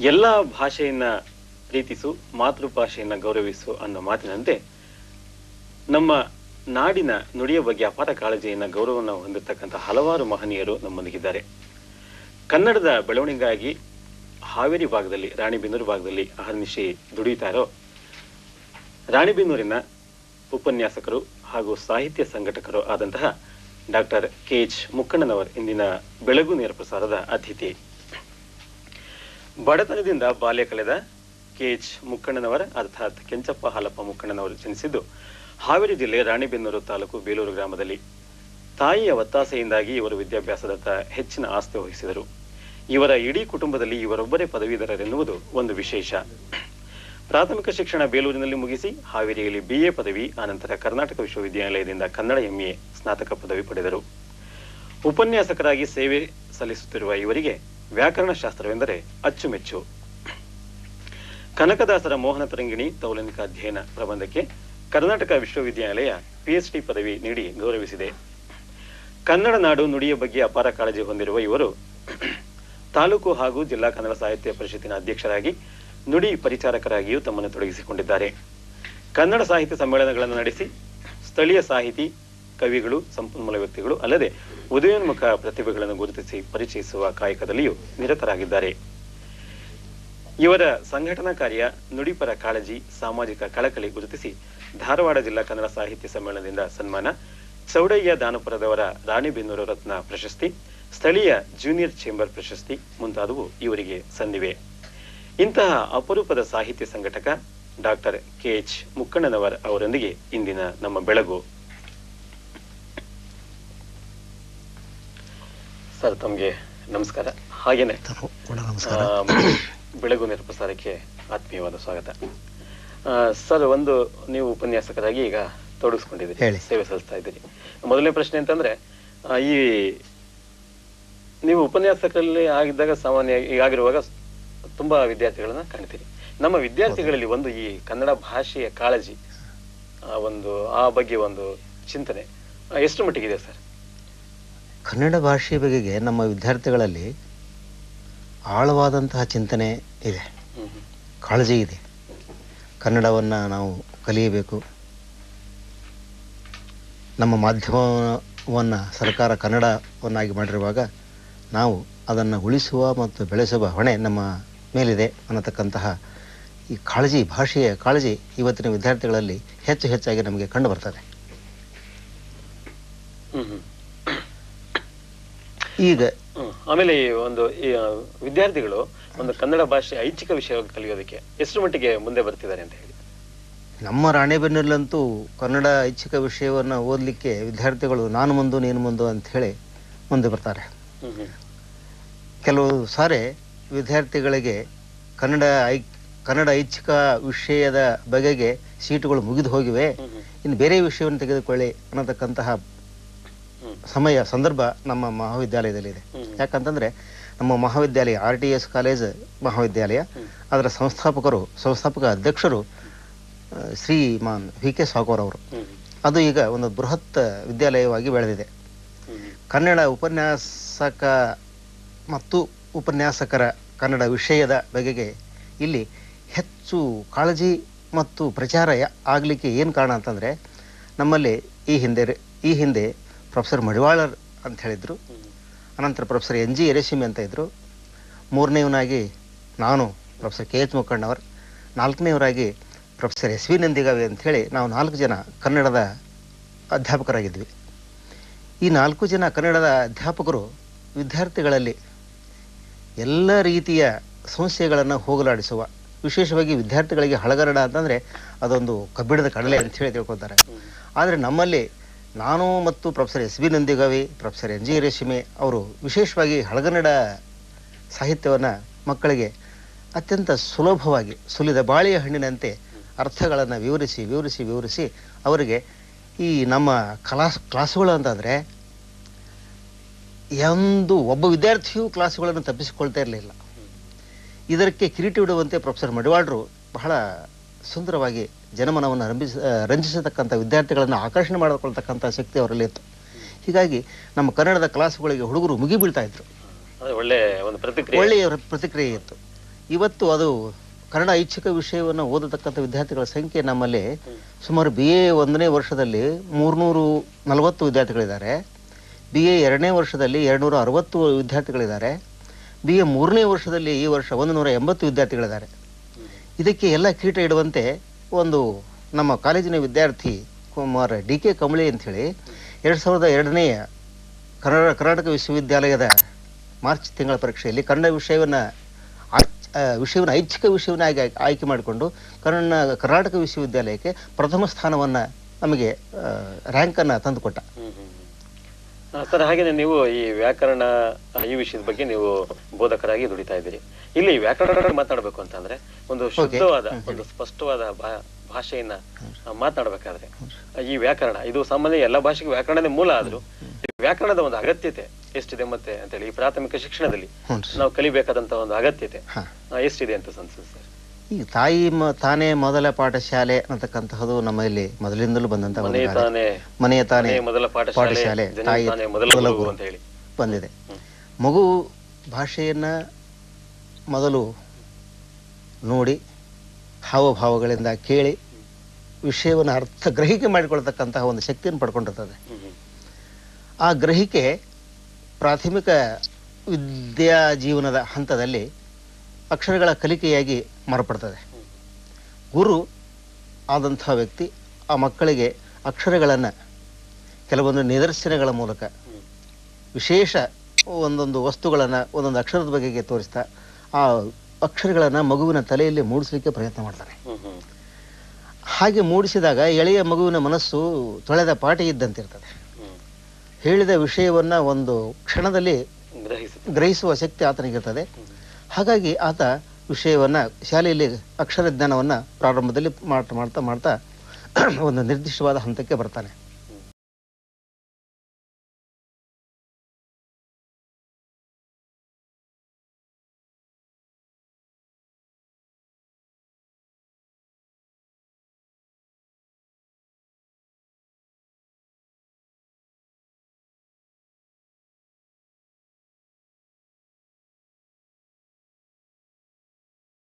ಎಲ್ಲ ಭಾಷೆಯನ್ನ ಪ್ರೀತಿಸು, ಮಾತೃಭಾಷೆಯನ್ನ ಗೌರವಿಸು ಅನ್ನೋ ಮಾತಿನಂತೆ ನಮ್ಮ ನಾಡಿನ ನುಡಿಯ ಬಗ್ಗೆ ಅಪಾರ ಕಾಳಜಿಯನ್ನ, ಗೌರವವನ್ನು ಹೊಂದಿರತಕ್ಕಂಥ ಹಲವಾರು ಮಹನೀಯರು ನಮ್ಮೊಂದಿಗಿದ್ದಾರೆ ಕನ್ನಡದ ಬೆಳವಣಿಗೆಗಾಗಿ ಹಾವೇರಿ ಭಾಗದಲ್ಲಿ, ರಾಣಿಬೆನ್ನೂರು ಭಾಗದಲ್ಲಿ ಅಹರ್ನಿಶಿ ದುಡಿಯುತ್ತಾ ಇರೋ ರಾಣಿಬೆನ್ನೂರಿನ ಉಪನ್ಯಾಸಕರು ಹಾಗೂ ಸಾಹಿತ್ಯ ಸಂಘಟಕರು ಆದಂತಹ ಡಾಕ್ಟರ್ ಕೆ ಎಚ್ ಮುಕ್ಕಣ್ಣನವರ್ ಇಂದಿನ ಬೆಳಗು ನೇರ ಪ್ರಸಾರದ ಅತಿಥಿ ಬಡತನದಿಂದ ಬಾಲ್ಯ ಕಳೆದ ಕೆ ಎಚ್ ಮುಕ್ಕಣ್ಣನವರ, ಅರ್ಥಾತ್ ಕೆಂಚಪ್ಪ ಹಾಲಪ್ಪ ಮುಕ್ಕಣ್ಣನವರು ಜನಿಸಿದ್ದು ಹಾವೇರಿ ಜಿಲ್ಲೆ ರಾಣಿಬೆನ್ನೂರು ತಾಲೂಕು ಬೇಲೂರು ಗ್ರಾಮದಲ್ಲಿ. ತಾಯಿಯ ಒತ್ತಾಸೆಯಿಂದಾಗಿ ಇವರು ವಿದ್ಯಾಭ್ಯಾಸದತ್ತ ಹೆಚ್ಚಿನ ಆಸ್ತಿ ವಹಿಸಿದರು. ಇವರ ಇಡೀ ಕುಟುಂಬದಲ್ಲಿ ಇವರೊಬ್ಬರೇ ಪದವೀಧರರೆನ್ನುವುದು ಒಂದು ವಿಶೇಷ. ಪ್ರಾಥಮಿಕ ಶಿಕ್ಷಣ ಬೇಲೂರಿನಲ್ಲಿ ಮುಗಿಸಿ ಹಾವೇರಿಯಲ್ಲಿ ಬಿಎ ಪದವಿ, ಆನಂತರ ಕರ್ನಾಟಕ ವಿಶ್ವವಿದ್ಯಾನಿಲಯದಿಂದ ಕನ್ನಡ ಎಂಎ ಸ್ನಾತಕ ಪದವಿ ಪಡೆದರು. ಉಪನ್ಯಾಸಕರಾಗಿ ಸೇವೆ ಸಲ್ಲಿಸುತ್ತಿರುವ ಇವರಿಗೆ ವ್ಯಾಕರಣ ಶಾಸ್ತ್ರವೆಂದರೆ ಅಚ್ಚುಮೆಚ್ಚು. ಕನಕದಾಸರ ಮೋಹನ ತರಂಗಿಣಿ ತೌಲನಿಕ ಅಧ್ಯಯನ ಪ್ರಬಂಧಕ್ಕೆ ಕರ್ನಾಟಕ ವಿಶ್ವವಿದ್ಯಾಲಯ ಪಿಎಚ್ಡಿ ಪದವಿ ನೀಡಿ ಗೌರವಿಸಿದೆ. ಕನ್ನಡ ನಾಡು ನುಡಿಯ ಬಗ್ಗೆ ಅಪಾರ ಕಾಳಜಿ ಹೊಂದಿರುವ ಇವರು ತಾಲೂಕು ಹಾಗೂ ಜಿಲ್ಲಾ ಕನ್ನಡ ಸಾಹಿತ್ಯ ಪರಿಷತ್ತಿನ ಅಧ್ಯಕ್ಷರಾಗಿ ನುಡಿ ಪರಿಚಾರಕರಾಗಿಯೂ ತಮ್ಮನ್ನು ತೊಡಗಿಸಿಕೊಂಡಿದ್ದಾರೆ. ಕನ್ನಡ ಸಾಹಿತ್ಯ ಸಮ್ಮೇಳನಗಳನ್ನು ನಡೆಸಿ ಸ್ಥಳೀಯ ಸಾಹಿತಿ ಕವಿಗಳು, ಸಂಪನ್ಮೂಲ ವ್ಯಕ್ತಿಗಳು ಅಲ್ಲದೆ ಉದಯೋನ್ಮುಖ ಪ್ರತಿಭೆಗಳನ್ನು ಗುರುತಿಸಿ ಪರಿಚಯಿಸುವ ಕಾಯಕದಲ್ಲಿಯೂ ನಿರತರಾಗಿದ್ದಾರೆ. ಇವರ ಸಂಘಟನಾ ಕಾರ್ಯ ನುಡಿಪರ ಕಾಳಜಿ, ಸಾಮಾಜಿಕ ಕಳಕಳಿ ಗುರುತಿಸಿ ಧಾರವಾಡ ಜಿಲ್ಲಾ ಕನ್ನಡ ಸಾಹಿತ್ಯ ಸಮ್ಮೇಳನದಿಂದ ಸನ್ಮಾನ, ಚೌಡಯ್ಯ ದಾನಪುರದವರ ರಾಣಿಬೆನ್ನೂರು ರತ್ನ ಪ್ರಶಸ್ತಿ, ಸ್ಥಳೀಯ ಜೂನಿಯರ್ ಚೇಂಬರ್ ಪ್ರಶಸ್ತಿ ಮುಂತಾದವು ಇವರಿಗೆ ಸಂದಿವೆ. ಇಂತಹ ಅಪರೂಪದ ಸಾಹಿತ್ಯ ಸಂಘಟಕ ಡಾಕ್ಟರ್ ಕೆ ಎಚ್ ಮುಕ್ಕಣ್ಣನವರ್ ಅವರೊಂದಿಗೆ ಇಂದಿನ ನಮ್ಮ ಬೆಳಗು. ಸರ್ ತಮಗೆ ನಮಸ್ಕಾರ. ಹಾಗೇನೆ ಬೆಳಗು ಪ್ರಸಾರಕ್ಕೆ ಆತ್ಮೀಯವಾದ ಸ್ವಾಗತ. ಸರ್ ಒಂದು ನೀವು ಉಪನ್ಯಾಸಕರಾಗಿ ಈಗ ತೊಡಗಿಸ್ಕೊಂಡಿದ್ದೀರಿ ಸೇವೆ ಸಲ್ಲಿಸ್ತಾ ಇದ್ದೀರಿ. ಮೊದಲನೇ ಪ್ರಶ್ನೆ ಅಂತಂದ್ರೆ ಈ ನೀವು ಉಪನ್ಯಾಸಕರಲ್ಲಿ ಆಗಿದ್ದಾಗ ಸಾಮಾನ್ಯ ಈಗ ಆಗಿರುವಾಗ ತುಂಬಾ ವಿದ್ಯಾರ್ಥಿಗಳನ್ನ ಕಾಣ್ತೀರಿ. ನಮ್ಮ ವಿದ್ಯಾರ್ಥಿಗಳಲ್ಲಿ ಒಂದು ಈ ಕನ್ನಡ ಭಾಷೆಯ ಕಾಳಜಿ ಒಂದು ಆ ಬಗ್ಗೆ ಒಂದು ಚಿಂತನೆ ಎಷ್ಟು ಮಟ್ಟಿಗೆ ಇದೆ ಸರ್? ಕನ್ನಡ ಭಾಷೆಯ ಬಗೆಗೆ ನಮ್ಮ ವಿದ್ಯಾರ್ಥಿಗಳಲ್ಲಿ ಆಳವಾದಂತಹ ಚಿಂತನೆ ಇದೆ. ಕಾಳಜಿ ಇದೆ. ಕನ್ನಡವನ್ನು ನಾವು ಕಲಿಯಬೇಕು. ನಮ್ಮ ಮಾಧ್ಯಮವನ್ನು ಸರ್ಕಾರ ಕನ್ನಡವನ್ನಾಗಿ ಮಾಡಿರುವಾಗ ನಾವು ಅದನ್ನು ಉಳಿಸುವ ಮತ್ತು ಬೆಳೆಸುವ ಹೊಣೆ ನಮ್ಮ ಮೇಲಿದೆ ಅನ್ನತಕ್ಕಂತಹ ಈ ಕಾಳಜಿ ಭಾಷೆಯ ಕಾಳಜಿ ಇವತ್ತಿನ ವಿದ್ಯಾರ್ಥಿಗಳಲ್ಲಿ ಹೆಚ್ಚು ಹೆಚ್ಚಾಗಿ ನಮಗೆ ಕಂಡು ಬರ್ತದೆ. ಈಗ ಆಮೇಲೆ ಈ ಒಂದು ಈ, ವಿದ್ಯಾರ್ಥಿಗಳು ಒಂದು ಕನ್ನಡ ಭಾಷೆ ಐಚ್ಛಿಕ ವಿಷಯ ಕಲಿಯೋದಕ್ಕೆ ಎಷ್ಟು ಮಟ್ಟಿಗೆ ಮುಂದೆ ಬರ್ತಿದ್ದಾರೆ ಅಂತ ಹೇಳಿ ನಮ್ಮ ರಾಣೆಬೆನ್ನೂರಲ್ಲಂತೂ ಕನ್ನಡ ಐಚ್ಛಿಕ ವಿಷಯವನ್ನು ಓದಲಿಕ್ಕೆ ವಿದ್ಯಾರ್ಥಿಗಳು ನಾನು ಮುಂದು ನೀನು ಮುಂದು ಅಂತ ಹೇಳಿ ಮುಂದೆ ಬರ್ತಾರೆ. ಕೆಲವು ಸಾರಿ ವಿದ್ಯಾರ್ಥಿಗಳಿಗೆ ಕನ್ನಡ ಐ ಕನ್ನಡ ಐಚ್ಛಿಕ ವಿಷಯದ ಬಗೆಗೆ ಸೀಟುಗಳು ಮುಗಿದು ಹೋಗಿವೆ. ಇನ್ನು ಬೇರೆ ವಿಷಯವನ್ನು ತೆಗೆದುಕೊಳ್ಳಿ ಅನ್ನತಕ್ಕಂತಹ. ಸಮಯ ಸಂದರ್ಭ ನಮ್ಮ ಮಹಾವಿದ್ಯಾಲಯದಲ್ಲಿದೆ. ಯಾಕಂತಂದ್ರೆ ಯಾಕಂತಂದರೆ ನಮ್ಮ ಮಹಾವಿದ್ಯಾಲಯ ಆರ್ ಟಿ ಎಸ್ ಕಾಲೇಜ್ ಮಹಾವಿದ್ಯಾಲಯ. ಅದರ ಸಂಸ್ಥಾಪಕರು ಸಂಸ್ಥಾಪಕ ಅಧ್ಯಕ್ಷರು ಶ್ರೀ ಶ್ರೀಮಾನ್ ವಿ ಕೆ ಸಾಕೋರ್ ಅವರು. ಅದು ಈಗ ಒಂದು ಬೃಹತ್ ವಿದ್ಯಾಲಯವಾಗಿ ಬೆಳೆದಿದೆ. ಕನ್ನಡ ಉಪನ್ಯಾಸಕ ಮತ್ತು ಉಪನ್ಯಾಸಕರ ಕನ್ನಡ ವಿಷಯದ ಬಗೆಗೆ ಇಲ್ಲಿ ಹೆಚ್ಚು ಕಾಳಜಿ ಮತ್ತು ಪ್ರಚಾರ ಆಗಲಿಕ್ಕೆ ಏನು ಕಾರಣ ಅಂತಂದರೆ ನಮ್ಮಲ್ಲಿ ಈ ಹಿಂದೆ ಈ ಹಿಂದೆ ಪ್ರೊಫೆಸರ್ ಮಡಿವಾಳರ್ ಅಂತ ಹೇಳಿದರು. ಅನಂತರ ಪ್ರೊಫೆಸರ್ ಎನ್ ಜಿ ಎರೆಸಿಮಿ ಅಂತ ಇದ್ದರು ಮೂರನೇವನಾಗಿ ನಾನು ಪ್ರೊಫೆಸರ್ ಕೆ ಎಚ್ ಮುಖಣ್ಣವರ್ ನಾಲ್ಕನೇವರಾಗಿ ಪ್ರೊಫೆಸರ್ ಎಸ್ ವಿ ನಂದಿಗಾವಿ ಅಂಥೇಳಿ ನಾವು ನಾಲ್ಕು ಜನ ಕನ್ನಡದ ಅಧ್ಯಾಪಕರಾಗಿದ್ವಿ. ಈ ನಾಲ್ಕು ಜನ ಕನ್ನಡದ ಅಧ್ಯಾಪಕರು ವಿದ್ಯಾರ್ಥಿಗಳಲ್ಲಿ ಎಲ್ಲ ರೀತಿಯ ಸಮಸ್ಯೆಗಳನ್ನು ಹೋಗಲಾಡಿಸುವ ವಿಶೇಷವಾಗಿ ವಿದ್ಯಾರ್ಥಿಗಳಿಗೆ ಹಳಗರಡ ಅಂತಂದರೆ ಅದೊಂದು ಕಬ್ಬಿಣದ ಕಡಲೆ ಅಂತ ಹೇಳಿ ತಿಳ್ಕೊತಾರೆ ಆದರೆ ನಮ್ಮಲ್ಲಿ ನಾನು ಮತ್ತು professor S B Nandigavi, professor N G Reshme ಅವರು ವಿಶೇಷವಾಗಿ ಹಳಗನ್ನಡ ಸಾಹಿತ್ಯವನ್ನು ಮಕ್ಕಳಿಗೆ ಅತ್ಯಂತ ಸುಲಭವಾಗಿ, ಸುಲಿದ ಬಾಳೆಯ ಹಣ್ಣಿನಂತೆ ಅರ್ಥಗಳನ್ನು ವಿವರಿಸಿ ವಿವರಿಸಿ ವಿವರಿಸಿ ಅವರಿಗೆ ಈ ನಮ್ಮ ಕ್ಲಾಸ್ ಕ್ಲಾಸುಗಳು ಅಂತಂದರೆ ಎಂದು ಒಬ್ಬ ವಿದ್ಯಾರ್ಥಿಯು ಕ್ಲಾಸುಗಳನ್ನು ತಪ್ಪಿಸಿಕೊಳ್ತಾ ಇರಲಿಲ್ಲ. ಇದಕ್ಕೆ ಕಿರೀಟ ಇಡುವಂತೆ ಪ್ರೊಫೆಸರ್ ಮಡಿವಾಳರು ಬಹಳ ಸುಂದರವಾಗಿ ಜನಮನವನ್ನು ರಂಭಿಸ ರಂಜಿಸತಕ್ಕಂಥ ವಿದ್ಯಾರ್ಥಿಗಳನ್ನು ಆಕರ್ಷಣೆ ಮಾಡಿಕೊಳ್ತಕ್ಕಂಥ ಶಕ್ತಿ ಅವರಲ್ಲಿ ಇತ್ತು. ಹೀಗಾಗಿ ನಮ್ಮ ಕನ್ನಡದ ಕ್ಲಾಸ್ಗಳಿಗೆ ಹುಡುಗರು ಮುಗಿಬೀಳ್ತಾ ಇದ್ರು. ಅದು ಒಳ್ಳೆ ಒಂದು ಪ್ರತಿಕ್ರಿಯೆ. ಒಳ್ಳೆಯ ಪ್ರತಿಕ್ರಿಯೆ ಇತ್ತು. ಇವತ್ತು ಅದು ಕನ್ನಡ ಐಚ್ಛಿಕ ವಿಷಯವನ್ನು ಓದತಕ್ಕಂಥ ವಿದ್ಯಾರ್ಥಿಗಳ ಸಂಖ್ಯೆ ನಮ್ಮಲ್ಲಿ ಸುಮಾರು ಬಿ ಎ ಒಂದನೇ ವರ್ಷದಲ್ಲಿ ಮೂರ್ನೂರು ನಲವತ್ತು ವಿದ್ಯಾರ್ಥಿಗಳಿದ್ದಾರೆ. ಬಿ ಎ ಎರಡನೇ ವರ್ಷದಲ್ಲಿ ಎರಡುನೂರ ಅರವತ್ತು ವಿದ್ಯಾರ್ಥಿಗಳಿದ್ದಾರೆ. ಬಿ ಎ ಮೂರನೇ ವರ್ಷದಲ್ಲಿ ಈ ವರ್ಷ ಒಂದು ನೂರ ಎಂಬತ್ತು ವಿದ್ಯಾರ್ಥಿಗಳಿದ್ದಾರೆ. ಇದಕ್ಕೆ ಎಲ್ಲ ಕೀಟ ಇಡುವಂತೆ ಒಂದು ನಮ್ಮ ಕಾಲೇಜಿನ ವಿದ್ಯಾರ್ಥಿ ಕುಮಾರ್ ಡಿ ಕೆ ಕಮಳಿ ಅಂಥೇಳಿ, ಎರಡು ಸಾವಿರದ ಎರಡನೆಯ ಕನ್ನಡ ಕರ್ನಾಟಕ ವಿಶ್ವವಿದ್ಯಾಲಯದ ಮಾರ್ಚ್ ತಿಂಗಳ ಪರೀಕ್ಷೆಯಲ್ಲಿ ಕನ್ನಡ ವಿಷಯವನ್ನು ವಿಷಯವನ್ನು ಐಚ್ಛಿಕ ವಿಷಯವನ್ನಾಗಿ ಆಯ್ಕೆ- ಮಾಡಿಕೊಂಡು ಕನ್ನಡ ಕರ್ನಾಟಕ ವಿಶ್ವವಿದ್ಯಾಲಯಕ್ಕೆ ಪ್ರಥಮ ಸ್ಥಾನವನ್ನು ನಮಗೆ ರ್ಯಾಂಕನ್ನು ತಂದುಕೊಟ್ಟ. ಸರ್ ಹಾಗೇನೆ ನೀವು ಈ ವ್ಯಾಕರಣ ಈ ವಿಷಯದ ಬಗ್ಗೆ ನೀವು ಬೋಧಕರಾಗಿ ದುಡಿತಾ ಇದ್ದೀರಿ. ಇಲ್ಲಿ ವ್ಯಾಕರಣ ಮಾತಾಡಬೇಕು ಅಂತಂದ್ರೆ ಒಂದು ಶುದ್ಧವಾದ ಒಂದು ಸ್ಪಷ್ಟವಾದ ಭಾಷೆಯನ್ನ ಆ, ಮಾತನಾಡ್ಬೇಕಾದ್ರೆ ಈ ವ್ಯಾಕರಣ ಇದು ಸಾಮಾನ್ಯ ಎಲ್ಲ ಭಾಷೆಗೆ ವ್ಯಾಕರಣನೇ ಮೂಲ ಆದ್ರೂ ವ್ಯಾಕರಣದ ಒಂದು ಅಗತ್ಯತೆ ಎಷ್ಟಿದೆ ಮತ್ತೆ ಅಂತೇಳಿ ಈ ಪ್ರಾಥಮಿಕ ಶಿಕ್ಷಣದಲ್ಲಿ ನಾವು ಕಲಿಬೇಕಾದಂತ ಒಂದು ಅಗತ್ಯತೆ. ಎಷ್ಟಿದೆ ಅಂತ ಸಂಸದ್ ಸರ್? ಈಗ ತಾಯಿ ಮ ತಾನೇ ಮೊದಲ ಪಾಠಶಾಲೆ ಅನ್ನತಕ್ಕಂತಹದ್ದು ನಮ್ಮಲ್ಲಿ ಮೊದಲಿಂದಲೂ ಬಂದಂತ. ಮನೆಯ ತಾನೇ. ಮೊದಲ ಪಾಠಶಾಲೆ. ತಾಯಿ ಮೊದಲ ಗುರು ಅಂತ ಹೇಳಿ. ಬಂದಿದೆ. ಮಗು ಭಾಷೆಯನ್ನ ಮೊದಲು ನೋಡಿ ಹಾವಭಾವಗಳಿಂದ ಕೇಳಿ ವಿಷಯವನ್ನು ಅರ್ಥ ಗ್ರಹಿಕೆ ಮಾಡಿಕೊಳ್ತಕ್ಕಂತಹ ಒಂದು ಶಕ್ತಿಯನ್ನು ಪಡ್ಕೊಂಡಿರ್ತದೆ. ಆ ಗ್ರಹಿಕೆ ಪ್ರಾಥಮಿಕ ವಿದ್ಯಾ ಜೀವನದ ಹಂತದಲ್ಲಿ ಅಕ್ಷರಗಳ ಕಲಿಕೆಯಾಗಿ ಮಾರ್ಪಡ್ತದೆ ಗುರು ಆದಂಥ ವ್ಯಕ್ತಿ ಆ ಮಕ್ಕಳಿಗೆ ಅಕ್ಷರಗಳನ್ನು ಕೆಲವೊಂದು ನಿದರ್ಶನಗಳ ಮೂಲಕ ವಿಶೇಷ ಒಂದೊಂದು ವಸ್ತುಗಳನ್ನು ಒಂದೊಂದು ಅಕ್ಷರದ ಬಗೆಗೆ ತೋರಿಸ್ತಾ ಆ ಅಕ್ಷರಗಳನ್ನು ಮಗುವಿನ ತಲೆಯಲ್ಲಿ ಮೂಡಿಸಲಿಕ್ಕೆ ಪ್ರಯತ್ನ ಮಾಡ್ತಾರೆ. ಹಾಗೆ ಮೂಡಿಸಿದಾಗ ಎಳೆಯ ಮಗುವಿನ ಮನಸ್ಸು ತೊಳೆದ ಪಾಠ ಇದ್ದಂತಿರ್ತದೆ. ಹೇಳಿದ ವಿಷಯವನ್ನು ಒಂದು ಕ್ಷಣದಲ್ಲಿ ಗ್ರಹಿಸುವ ಶಕ್ತಿ ಆತನಿಗಿರ್ತದೆ. ಹಾಗಾಗಿ ಆತ ವಿಷಯವನ್ನು ಶಾಲೆಯಲ್ಲಿ ಅಕ್ಷರ ಜ್ಞಾನವನ್ನು ಪ್ರಾರಂಭದಲ್ಲಿ ಮಾಡ್ತಾ ಮಾಡ್ತಾ ಮಾಡ್ತಾ ಒಂದು ನಿರ್ದಿಷ್ಟವಾದ ಹಂತಕ್ಕೆ ಬರ್ತಾನೆ.